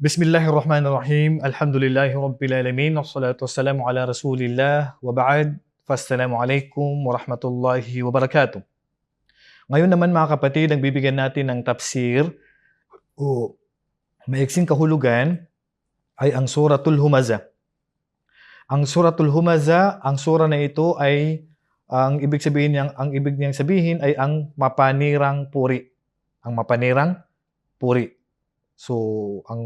Bismillahirrahmanirrahim. Alhamdulillahi Rabbil Alamin. Wassalatu wassalamu ala Rasulillah. Wa ba'd. Fassalamu alaikum warahmatullahi wabarakatuh. Ngayon naman mga kapatid, ang bibigyan natin ng tafsir o maiksing kahulugan ay ang Suratul Humaza. Ang Suratul Humaza, ang sura na ito ay ang ibig sabihin niyang ang ibig niyang sabihin ay ang mapanirang puri. Ang mapanirang puri. So, ang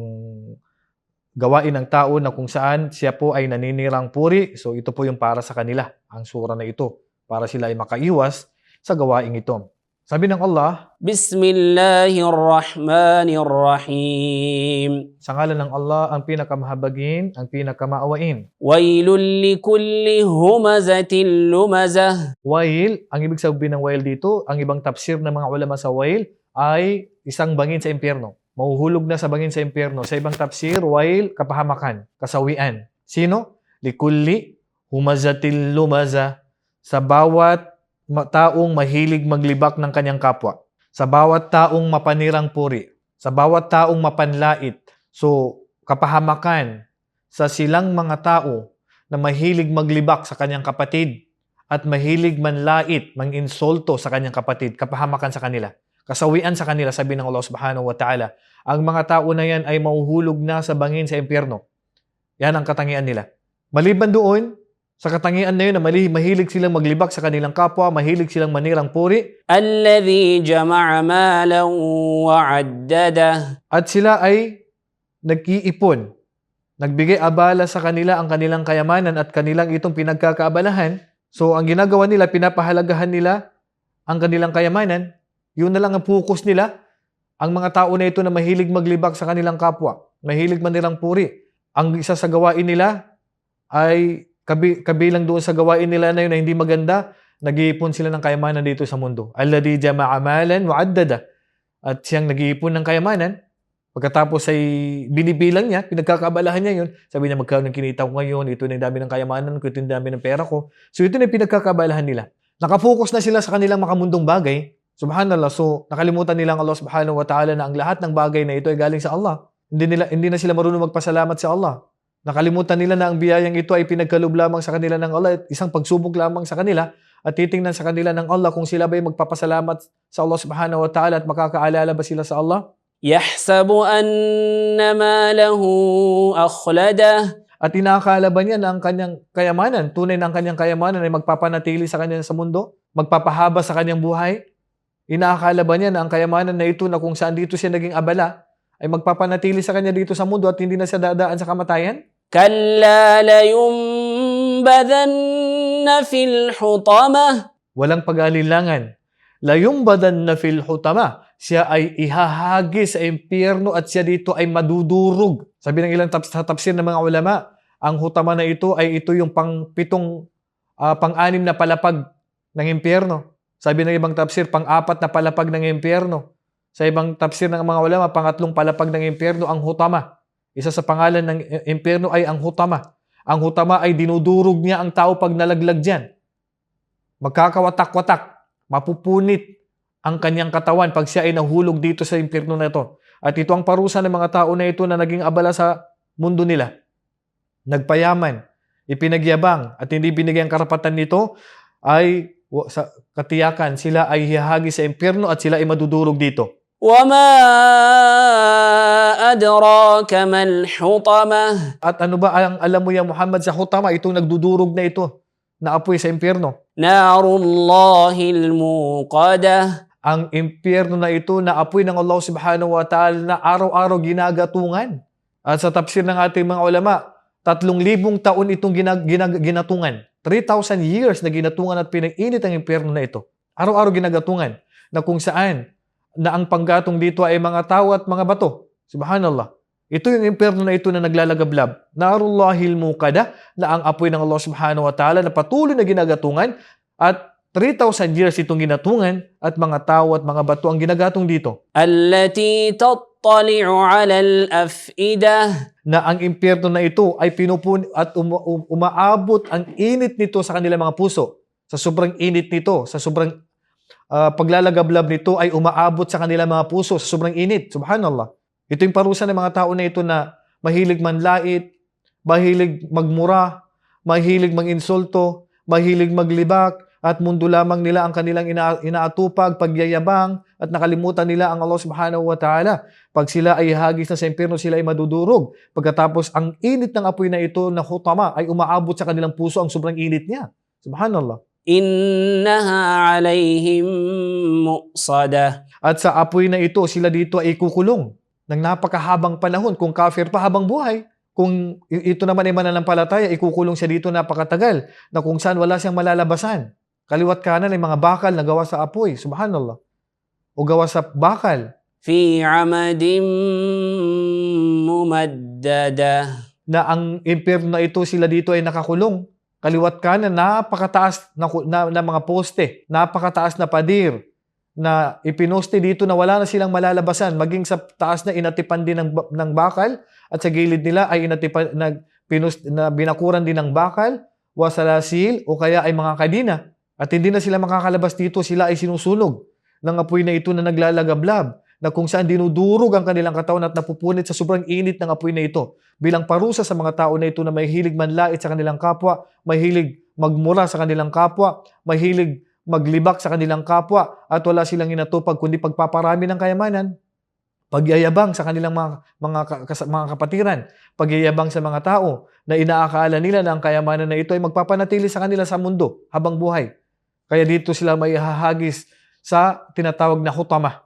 gawain ng tao na kung saan siya po ay naninirang puri, so ito po yung para sa kanila, ang sura na ito, para sila ay makaiwas sa gawaing ito. Sabi ng Allah, Bismillahirrahmanirrahim. Sa ngalan ng Allah, ang pinakamahabagin, ang pinakamaawain. Wailul likulli humazatin lumazah. Wail, ang ibig sabihin ng wail dito, ang ibang tafsir ng mga ulama sa wail ay isang bangin sa impyerno. Mahuhulog na sa bangin sa impyerno. Sa ibang tafsir, wail, kapahamakan, kasawian. Sino? Likulli, humazatil lumaza. Sa bawat taong mahilig maglibak ng kanyang kapwa. Sa bawat taong mapanirang puri. Sa bawat taong mapanlait. So, kapahamakan sa silang mga tao na mahilig maglibak sa kanyang kapatid at mahilig manlait, manginsulto sa kanyang kapatid, kapahamakan sa kanila kasawian sa kanila, sabi ng Allah subhanahu wa ta'ala. Ang mga tao na yan ay mauhulog na sa bangin sa impyerno. Yan ang katangian nila. Maliban doon, sa katangian na yun, na mali, mahilig silang maglibak sa kanilang kapwa, mahilig silang manirang puri. Alladhi jama'a malan wa'addada. At sila ay nag-iipon. Nagbigay abala sa kanila ang kanilang kayamanan at kanilang itong pinagkakaabalahan. So, ang ginagawa nila, pinapahalagahan nila ang kanilang kayamanan yun na lang ang focus nila. Ang mga tao na ito na mahilig maglibak sa kanilang kapwa, mahilig manilang puri. Ang isa sa gawain nila ay kabi- kabilang doon sa gawain nila na yun na hindi maganda, nag-iipon sila ng kayamanan dito sa mundo. Alladhi jama'a malan wa addada. At siyang nag-iipon ng kayamanan, pagkatapos ay binibilang niya, pinagkakabalahan niya yun. Sabi niya, magkano ng kinita ko ngayon, ito na yung dami ng kayamanan ko, ito yung dami ng pera ko. So ito na yung pinagkakabalahan nila. Nakafocus na sila sa kanilang makamundong bagay. Subhanallah. So nakalimutan nilang Allah subhanahu wa ta'ala na ang lahat ng bagay na ito ay galing sa Allah. Hindi, nila, hindi na sila marunong magpasalamat sa Allah. Nakalimutan nila na ang biyayang ito ay pinagkalob lamang sa kanila ng Allah at isang pagsubok lamang sa kanila at titingnan sa kanila ng Allah kung sila ba ay magpapasalamat sa Allah subhanahu wa ta'ala at makakaalala ba sila sa Allah? يحسب أن ماله أخلده At inakala ba niya na ang kanyang kayamanan, tunay na ang kanyang kayamanan ay magpapanatili sa kanya sa mundo? Magpapahaba sa kanyang buhay? Inaakala ba niya na ang kayamanan na ito na kung saan dito siya naging abala ay magpapanatili sa kanya dito sa mundo at hindi na siya dadaan sa kamatayan? Kalla layumbadanna fil hutama. Walang pag-alilangan. Layumbadanna fil hutama. Siya ay ihahagis sa impyerno at siya dito ay madudurog. Sabi ng ilang taps tapsir ng mga ulama, ang hutama na ito ay ito yung pang pitong, uh, pang-anim na palapag ng impyerno. Sabi ng ibang tafsir, pang-apat na palapag ng impyerno. Sa ibang tafsir ng mga ulama, pangatlong palapag ng impyerno ang hutama. Isa sa pangalan ng impyerno ay ang hutama. Ang hutama ay dinudurog niya ang tao pag nalaglag dyan magkakawatak-watak, mapupunit ang kanyang katawan pag siya ay nahulog dito sa impyerno na ito. At ito ang parusa ng mga tao na ito na naging abala sa mundo nila. Nagpayaman, ipinagyabang, at hindi binigyan karapatan nito ay sa katiyakan sila ay hihagi sa impyerno at sila ay madudurog dito. وما أدراك ما الحطمة At ano ba ang alam mo yan Muhammad sa hutama, itong nagdudurog na ito na apoy sa impyerno. نار الله الموقدة ang impyerno na ito na apoy ng Allah subhanahu wa ta'ala na araw-araw ginagatungan. At sa tafsir ng ating mga ulama, tatlong libong taon itong ginag- ginag- ginatungan. 3,000 years na ginatungan at pinag-init ang impyerno na ito. Araw-araw ginagatungan na kung saan na ang panggatong dito ay mga tao at mga bato. Subhanallah. Ito yung impyerno na ito na naglalagablab. Narullahil mukada na ang apoy ng Allah subhanahu wa ta'ala na patuloy na ginagatungan at 3,000 years itong ginatungan at mga tao at mga bato ang ginagatong dito. Allati tat تطلع على الأفئدة na ang impyerno na ito ay pinupun at uma- um- umaabot ang init nito sa kanilang mga puso. Sa sobrang init nito, sa sobrang ah, paglalagablab nito ay umaabot sa kanilang mga puso sa sobrang init. Subhanallah. Ito yung parusa ng mga tao na ito na mahilig manlait, mahilig magmura, mahilig manginsulto, mahilig maglibak, at mundo lamang nila ang kanilang ina- inaatupag, pagyayabang, at nakalimutan nila ang Allah subhanahu wa ta'ala. Pag sila ay hagis na sa impyerno, sila ay madudurog. Pagkatapos, ang init ng apoy na ito na hutama ay umaabot sa kanilang puso ang sobrang init niya. Subhanallah. Innaha alayhim muqsada. At sa apoy na ito, sila dito ay kukulong ng napakahabang panahon kung kafir pa habang buhay kung ito naman ay mananampalataya, ikukulong siya dito napakatagal na kung saan wala siyang malalabasan. Kaliwat kanan ay mga bakal na gawa sa apoy. Subhanallah. O gawa sa bakal. Fi amadim mumaddada. Na ang impyerno na ito sila dito ay nakakulong. Kaliwat kanan, napakataas na, na, na mga poste, napakataas na padir, na ipinoste dito na wala na silang malalabasan. Maging sa taas na inatipan din ng, ng bakal at sa gilid nila ay inatipan, na, pinost, na binakuran din ng bakal, wasalasil o kaya ay mga kadina at hindi na sila makakalabas dito, sila ay sinusunog ng apoy na ito na naglalagablab, na kung saan dinudurog ang kanilang katawan at napupunit sa sobrang init ng apoy na ito bilang parusa sa mga tao na ito na may hilig manlait sa kanilang kapwa, may hilig magmura sa kanilang kapwa, may hilig maglibak sa kanilang kapwa, at wala silang inatupag kundi pagpaparami ng kayamanan, pagyayabang sa kanilang mga, mga, ka- kas- mga kapatiran, pagyayabang sa mga tao na inaakala nila na ang kayamanan na ito ay magpapanatili sa kanila sa mundo habang buhay. Kaya dito sila may hahagis sa tinatawag na hutama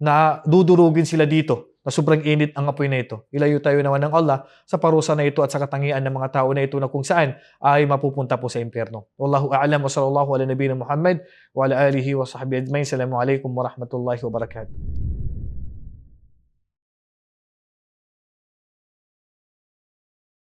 na dudurugin sila dito na sobrang init ang apoy na ito. Ilayo tayo naman ng Allah sa parusa na ito at sa katangian ng mga tao na ito na kung saan ay mapupunta po sa impyerno. Wallahu a'lam wa sallallahu ala nabiyina Muhammad wa ala alihi wa sahbihi ajmain. Assalamu alaikum wa rahmatullahi wa barakatuh.